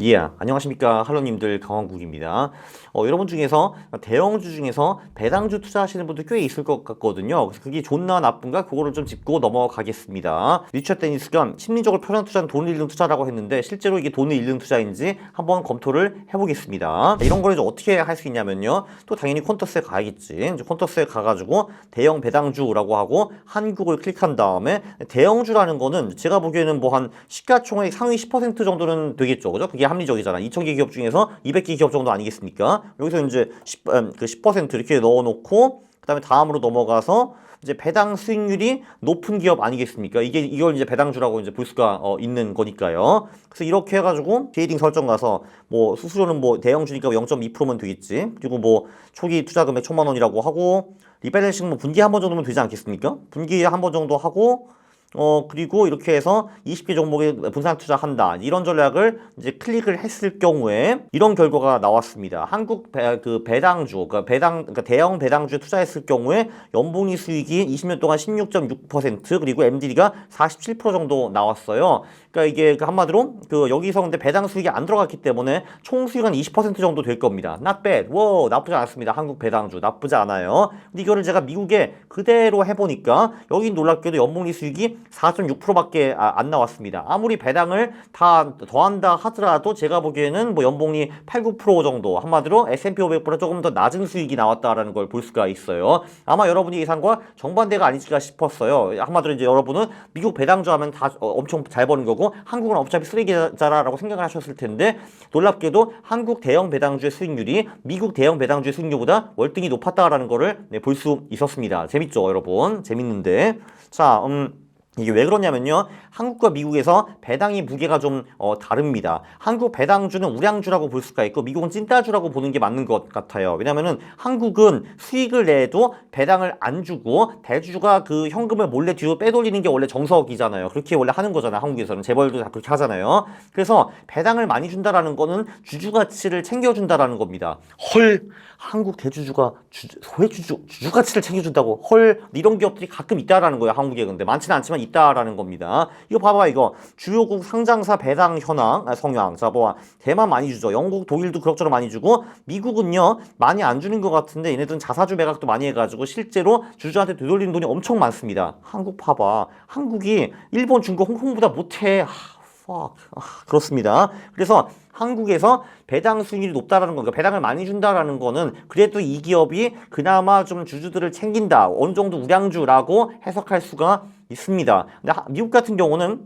예, 안녕하십니까 할로님들 강원국입니다. 어, 여러분 중에서 대형주 중에서 배당주 투자하시는 분들 꽤 있을 것 같거든요. 그래서 그게 좋나 나쁜가 그거를 좀 짚고 넘어가겠습니다. 리처 데니스가 심리적으로 편한 투자는 돈을 잃는 투자라고 했는데 실제로 이게 돈을 잃는 투자인지 한번 검토를 해보겠습니다. 자, 이런 걸 이제 어떻게 할 수 있냐면요. 또 당연히 콘터스에 가야겠지. 이제 콘터스에 가가지고 대형 배당주라고 하고 한국을 클릭한 다음에 대형주라는 거는 제가 보기에는 뭐 한 시가총액 상위 10% 정도는 되겠죠. 그죠? 그게 합리적이잖아. 2,000개 기업 중에서 200개 기업 정도 아니겠습니까? 여기서 이제 10, 음, 그10% 이렇게 넣어놓고 그 다음에 다음으로 넘어가서 이제 배당 수익률이 높은 기업 아니겠습니까? 이게 이걸 이제 배당주라고 이제 볼 수가 어, 있는 거니까요. 그래서 이렇게 해가지고 트레이딩 설정 가서 뭐 수수료는 뭐 대형 주니까 0.2%면 되겠지. 그리고 뭐 초기 투자 금액 천만 원이라고 하고 리밸런싱 뭐 분기 한 번 정도면 되지 않겠습니까? 분기 한번 정도 하고 어 그리고 이렇게 해서 20개 종목에 분산 투자한다 이런 전략을 이제 클릭을 했을 경우에 이런 결과가 나왔습니다. 한국 배, 그 배당주 그러니까 배당 그러니까 대형 배당주에 투자했을 경우에 연봉이 수익이 20년 동안 16.6% 그리고 MDD가 47% 정도 나왔어요. 그러니까 이게 그 한마디로 그 여기서 근데 배당 수익이 안 들어갔기 때문에 총 수익은 20% 정도 될 겁니다. Not bad. 와 나쁘지 않습니다. 한국 배당주 나쁘지 않아요. 근데 이거를 제가 미국에 그대로 해보니까 여기 놀랍게도 연봉리 수익이 4.6%밖에 아, 안 나왔습니다. 아무리 배당을 다 더한다 하더라도 제가 보기에는 뭐 연봉이 8, 9% 정도 한마디로 S&P 500보다 조금 더 낮은 수익이 나왔다라는 걸 볼 수가 있어요. 아마 여러분이 예상과 정반대가 아니실까 싶었어요. 한마디로 이제 여러분은 미국 배당주 하면 다 어, 엄청 잘 버는 거고 한국은 어차피 쓰레기자라고 생각을 하셨을 텐데 놀랍게도 한국 대형 배당주의 수익률이 미국 대형 배당주의 수익률보다 월등히 높았다라는 거를 네, 볼 수 있었습니다. 재밌죠, 여러분? 재밌는데. 자, 음. 이게 왜 그러냐면요. 한국과 미국에서 배당의 무게가 좀 어, 다릅니다. 한국 배당주는 우량주라고 볼 수가 있고 미국은 찐따주라고 보는 게 맞는 것 같아요. 왜냐면은 한국은 수익을 내도 배당을 안 주고 대주주가 그 현금을 몰래 뒤로 빼돌리는 게 원래 정석이잖아요. 그렇게 원래 하는 거잖아요. 한국에서는 재벌도 다 그렇게 하잖아요. 그래서 배당을 많이 준다라는 거는 주주 가치를 챙겨 준다라는 겁니다. 헐 한국 대주주가 주, 소외주주 주주 가치를 챙겨 준다고 헐 이런 기업들이 가끔 있다라는 거예요. 한국에 근데 많지는 않지만 있다라는 겁니다. 이거 봐봐 이거 주요국 상장사 배당 현황 아, 성향 자뭐 대만 많이 주죠. 영국 독일도 그럭저럭 많이 주고 미국은요 많이 안 주는 것 같은데 얘네들은 자사주 매각도 많이 해가지고 실제로 주주한테 되돌리는 돈이 엄청 많습니다. 한국 봐봐 한국이 일본 중국 홍콩보다 못해. 하, fuck. 아, 그렇습니다. 그래서 한국에서 배당 수익률이 높다라는 건, 그러니까 배당을 많이 준다라는 거는 그래도 이 기업이 그나마 좀 주주들을 챙긴다. 어느 정도 우량주라고 해석할 수가 있습니다. 근데 하- 미국 같은 경우는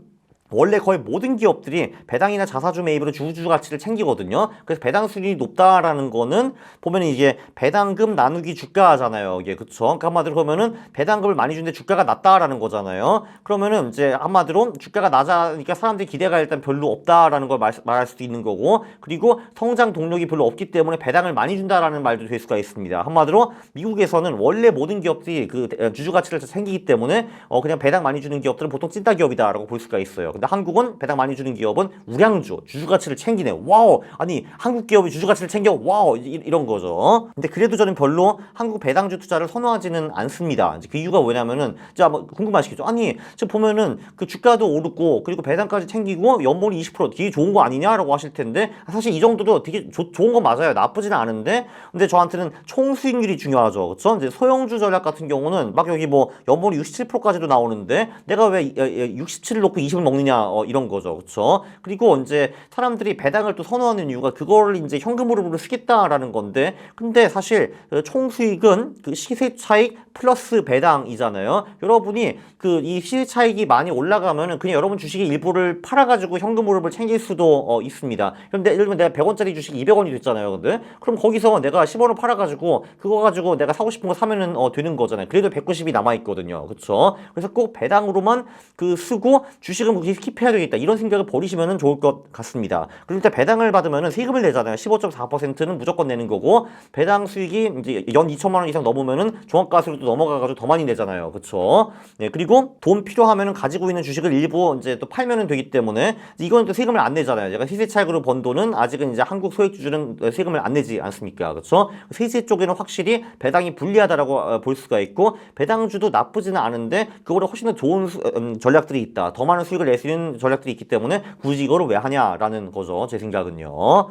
원래 거의 모든 기업들이 배당이나 자사주 매입으로 주주 가치를 챙기거든요. 그래서 배당 수익이 높다라는 거는 보면 이제 배당금 나누기 주가잖아요. 이게 그쵸? 그러니까 한마디로 보면은 배당금을 많이 주는데 주가가 낮다라는 거잖아요. 그러면은 이제 한마디로 주가가 낮으니까 사람들이 기대가 일단 별로 없다라는 걸 말, 말할 수도 있는 거고 그리고 성장 동력이 별로 없기 때문에 배당을 많이 준다라는 말도 될 수가 있습니다. 한마디로 미국에서는 원래 모든 기업들이 그 주주 가치를 챙기기 때문에 어 그냥 배당 많이 주는 기업들은 보통 찐따 기업이다라고 볼 수가 있어요. 근데 한국은 배당 많이 주는 기업은 우량주, 주주 가치를 챙기네. 와우. 아니, 한국 기업이 주주 가치를 챙겨. 와우. 이, 이런 거죠. 근데 그래도 저는 별로 한국 배당주 투자를 선호하지는 않습니다. 그 이유가 뭐냐면은 자, 뭐 궁금하시겠죠? 아니, 지금 보면은 그 주가도 오르고 그리고 배당까지 챙기고 연봉이 20% 되게 좋은 거 아니냐라고 하실 텐데 사실 이 정도도 되게 조- 좋은 건 맞아요. 나쁘지는 않은데 근데 저한테는 총 수익률이 중요하죠. 그렇죠? 이제 소형주 전략 같은 경우는 막 여기 뭐 연봉이 67%까지도 나오는데 내가 왜 67을 놓고 20을 먹느냐 어, 이런 거죠. 그렇죠? 그리고 이제 사람들이 배당을 또 선호하는 이유가 그걸 이제 현금으로 쓰겠다라는 건데 근데 사실 그총 수익은 그 시세 차익 플러스 배당이잖아요. 여러분이 그 이 시세 차익이 많이 올라가면은 그냥 여러분 주식의 일부를 팔아가지고 현금으로 챙길 수도 어, 있습니다. 그런데 예를 들면 내가 100원짜리 주식이 200원이 됐잖아요. 근데 그럼 거기서 내가 10원을 팔아가지고 그거 가지고 내가 사고 싶은 거 사면은 어, 되는 거잖아요. 그래도 190이 남아 있거든요. 그렇죠? 그래서 꼭 배당으로만 그 쓰고 주식은 그렇게 스킵해야 되겠다 이런 생각을 버리시면 좋을 것 같습니다. 그리고 일단 배당을 받으면 세금을 내잖아요. 15.4%는 무조건 내는 거고 배당 수익이 이제 연 2천만 원 이상 넘으면은 종합가세로 또 넘어가가지고 더 많이 내잖아요. 그렇죠? 네, 그리고 돈 필요하면은 가지고 있는 주식을 일부 이제 또 팔면은 되기 때문에 이건 또 세금을 안 내잖아요. 제가 시세 차익으로 번 돈은 아직은 이제 한국 소액 주주는 세금을 안 내지 않습니까? 그렇죠? 세제 쪽에는 확실히 배당이 불리하다라고 어, 볼 수가 있고 배당주도 나쁘지는 않은데 그거보다 훨씬 더 좋은 수- 음, 전략들이 있다. 더 많은 수익을 낼수 먹히는 전략들이 있기 때문에 굳이 이거를 왜 하냐라는 거죠. 제 생각은요.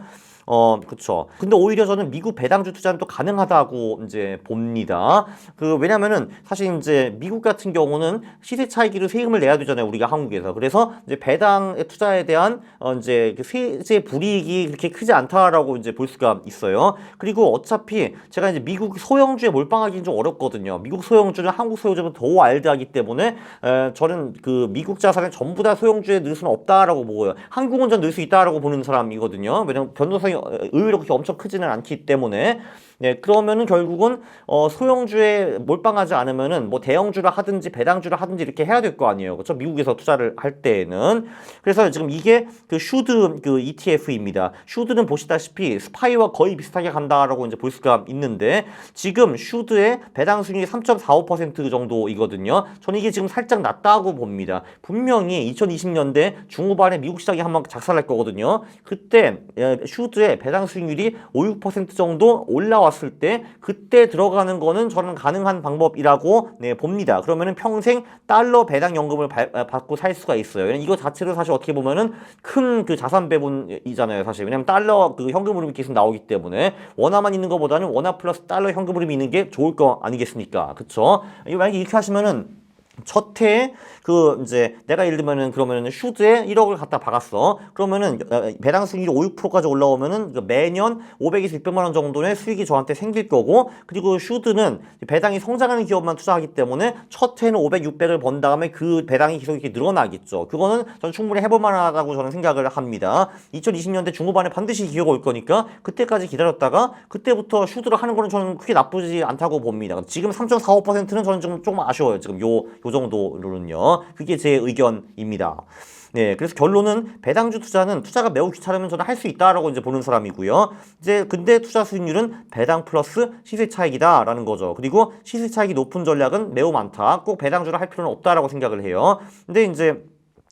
어, 그쵸. 근데 오히려 저는 미국 배당주 투자는 또 가능하다고 이제 봅니다. 그, 왜냐면은 사실 이제 미국 같은 경우는 시세 차익으로 세금을 내야 되잖아요. 우리가 한국에서. 그래서 이제 배당 투자에 대한 어, 이제 그 세제 불이익이 그렇게 크지 않다라고 이제 볼 수가 있어요. 그리고 어차피 제가 이제 미국 소형주에 몰빵하기는 좀 어렵거든요. 미국 소형주는 한국 소형주보다 더 와일드하기 때문에 에, 저는 그 미국 자산을 전부 다 소형주에 넣을 수는 없다라고 보고요. 한국은 전 넣을 수 있다라고 보는 사람이거든요. 왜냐면 변동성이 어, 의외로 그렇게 엄청 크지는 않기 때문에 네, 그러면은 결국은 어, 소형주에 몰빵하지 않으면은 뭐 대형주를 하든지 배당주를 하든지 이렇게 해야 될 거 아니에요. 그렇죠? 미국에서 투자를 할 때에는 그래서 지금 이게 그 슈드 그 ETF입니다. 슈드는 보시다시피 스파이와 거의 비슷하게 간다라고 이제 볼 수가 있는데 지금 슈드의 배당 수익률이 3.45% 정도이거든요. 저는 이게 지금 살짝 낮다고 봅니다. 분명히 2020년대 중후반에 미국 시장이 한번 작살날 거거든요. 그때 예, 슈드의 배당 수익률이 5, 6% 정도 올라왔을 때 그때 들어가는 거는 저는 가능한 방법이라고 네, 봅니다. 그러면은 평생 달러 배당 연금을 바- 아, 받고 살 수가 있어요. 이거 자체로 사실 어떻게 보면은 큰 그 자산 배분이잖아요. 사실 왜냐면 달러 그 현금 흐름이 계속 나오기 때문에 원화만 있는 것보다는 원화 플러스 달러 현금 흐름이 있는 게 좋을 거 아니겠습니까? 그쵸? 만약에 이렇게 하시면은 첫 해에 그 이제 내가 예를 들면은 그러면은 슈즈에 1억을 갖다 박았어. 그러면은 어, 배당 수익률이 5, 6%까지 올라오면은 그 매년 500에서 600만 원 정도의 수익이 저한테 생길 거고 그리고 슈드는 배당이 성장하는 기업만 투자하기 때문에 첫 해는 500, 600을 번 다음에 그 배당이 계속 이렇게 늘어나겠죠. 그거는 전 충분히 해볼 만하다고 저는 생각을 합니다. 2020년대 중후반에 반드시 기회가 올 거니까 그때까지 기다렸다가 그때부터 슈드를 하는 거는 저는 크게 나쁘지 않다고 봅니다. 지금 3.45%는 저는 좀 조금 아쉬워요. 지금 요, 요 정도로는요. 그게 제 의견입니다. 네, 그래서 결론은 배당주 투자는 투자가 매우 귀찮으면 저는 할 수 있다라고 이제 보는 사람이고요. 이제 근데 투자 수익률은 배당 플러스 시세 차익이다라는 거죠. 그리고 시세 차익이 높은 전략은 매우 많다. 꼭 배당주를 할 필요는 없다라고 생각을 해요. 근데 이제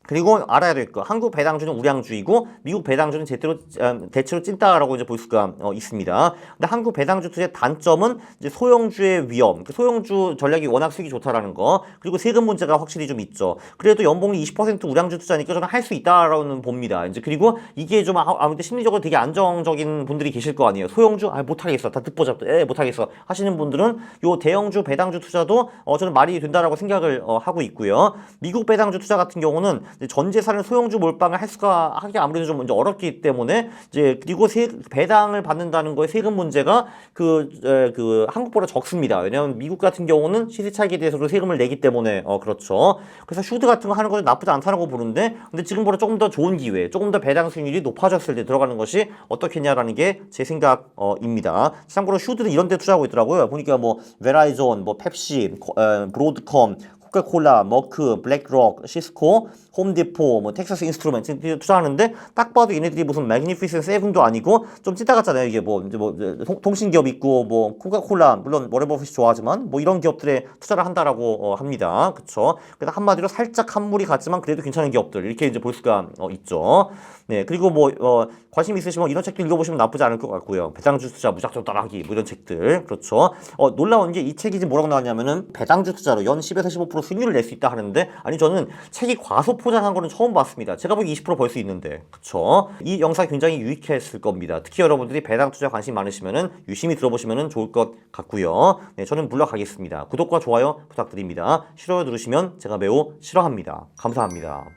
그리고 알아야 될 거. 한국 배당주는 우량주이고 미국 배당주는 제대로 어, 대체로 찐따라고 이제 볼 수가 어, 있습니다. 근데 한국 배당주 투자의 단점은 이제 소형주의 위험. 그 소형주 전략이 워낙 수익이 좋다라는 거. 그리고 세금 문제가 확실히 좀 있죠. 그래도 연봉이 20% 우량주 투자니까 저는 할 수 있다라고는 봅니다. 이제 그리고 이게 좀 아- 아무튼 심리적으로 되게 안정적인 분들이 계실 거 아니에요. 소형주 아 못하겠어. 다 듣보 잡다. 에 못하겠어. 하시는 분들은 요 대형주 배당주 투자도 어 저는 말이 된다라고 생각을 어, 하고 있고요. 미국 배당주 투자 같은 경우는 전 재산을 소형주 몰빵을 할 수가 하기 아무래도 좀 이제 어렵기 때문에 이제 그리고 세, 배당을 받는다는 거에 세금 문제가 그, 에, 그 한국보다 적습니다. 왜냐하면 미국 같은 경우는 시세 차익에 대해서도 세금을 내기 때문에 어 그렇죠. 그래서 슈드 같은 거 하는 건 나쁘지 않다고 보는데 근데 지금보다 조금 더 좋은 기회, 조금 더 배당 수익률이 높아졌을 때 들어가는 것이 어떻겠냐라는 게 제 생각입니다. 참고로 슈드는 이런 데 투자하고 있더라고요. 보니까 뭐 베라이존, 뭐 펩시, 브로드컴 코카콜라, 머크, 블랙록, 시스코, 홈디포, 뭐 텍사스 인스트루멘트 투자하는데 딱 봐도 얘네들이 무슨 매그니피센 세븐도 아니고 좀 찐따 같잖아요. 이게 뭐 이제 뭐 이제 통- 통신 기업 있고 뭐 코카콜라 물론 워렌 버핏이 좋아하지만 뭐 이런 기업들에 투자를 한다라고 어, 합니다. 그렇죠? 그래서 한마디로 살짝 한물이 같지만 그래도 괜찮은 기업들 이렇게 이제 볼 수가 어, 있죠. 네 그리고 뭐 어, 관심 있으시면 이런 책도 읽어보시면 나쁘지 않을 것 같고요. 배당주 투자 무작정 따라하기 뭐 이런 책들 그렇죠. 어, 놀라운 게 이 책이 지금 뭐라고 나왔냐면은 배당주 투자로 연 10에서 15% 수익률을 낼 수 있다 하는데 아니 저는 책이 과소 포장한 거는 처음 봤습니다. 제가 보기 20%벌 수 있는데 그렇죠. 이 영상 굉장히 유익했을 겁니다. 특히 여러분들이 배당 투자 관심 많으시면은 유심히 들어보시면은 좋을 것 같고요. 네 저는 물러가겠습니다. 구독과 좋아요 부탁드립니다. 싫어요 누르시면 제가 매우 싫어합니다. 감사합니다.